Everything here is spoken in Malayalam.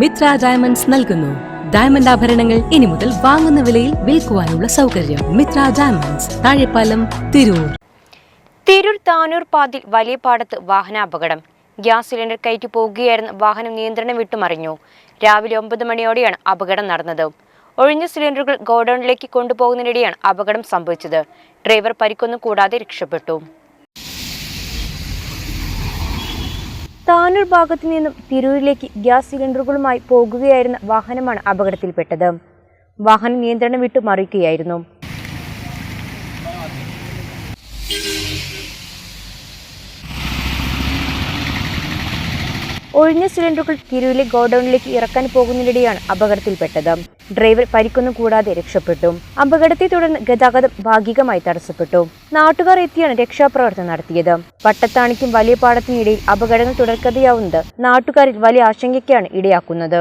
മിത്ര ഡയമണ്ട്സ് നൽകുന്നു. ഡയമണ്ട് ആഭരണങ്ങൾ ഇനി മുതൽ വാങ്ങുന്ന വിലയിൽ വിൽക്കുവാനുള്ള സൗകര്യം മിത്ര ഡയമണ്ട്സ് താഴെപ്പാലം തിരൂർ. തിരൂർ താനൂർ പാതിൽ വലിയ പാടത്ത് വാഹനാപകടം. ഗ്യാസ് സിലിണ്ടർ കയറ്റി പോകുകയായിരുന്ന വാഹനം നിയന്ത്രണം വിട്ടുമറിഞ്ഞു രാവിലെ ഒമ്പത് മണിയോടെയാണ് അപകടം നടന്നത്. ഒഴിഞ്ഞ സിലിണ്ടറുകൾ ഗോഡൌണിലേക്ക് കൊണ്ടുപോകുന്നതിനിടെയാണ് അപകടം സംഭവിച്ചത്. ഡ്രൈവർ പരിക്കൊന്നും കൂടാതെ രക്ഷപ്പെട്ടു. താനൂർ ഭാഗത്തു നിന്നും തിരൂരിലേക്ക് ഗ്യാസ് സിലിണ്ടറുകളുമായി പോകുകയായിരുന്ന വാഹനമാണ് അപകടത്തിൽപ്പെട്ടത്. വാഹനം നിയന്ത്രണം വിട്ടു മറിയുകയായിരുന്നു ഒഴിഞ്ഞ സിലിണ്ടറുകൾ തിരൂരിലെ ഗോഡൌണിലേക്ക് ഇറക്കാൻ പോകുന്നതിനിടെയാണ് അപകടത്തിൽപ്പെട്ടത്. ഡ്രൈവർ പരിക്കൊന്നും കൂടാതെ രക്ഷപ്പെട്ടു. അപകടത്തെ തുടർന്ന് ഗതാഗതം ഭാഗികമായി തടസ്സപ്പെട്ടു. നാട്ടുകാർ എത്തിയാണ് രക്ഷാപ്രവർത്തനം നടത്തിയത്. പട്ടത്താണിക്കും വലിയ പാടത്തിനിടയിൽ അപകടങ്ങൾ തുടർക്കഥയാവുന്നത് നാട്ടുകാരിൽ വലിയ ആശങ്കയ്ക്കാണ് ഇടയാക്കുന്നത്.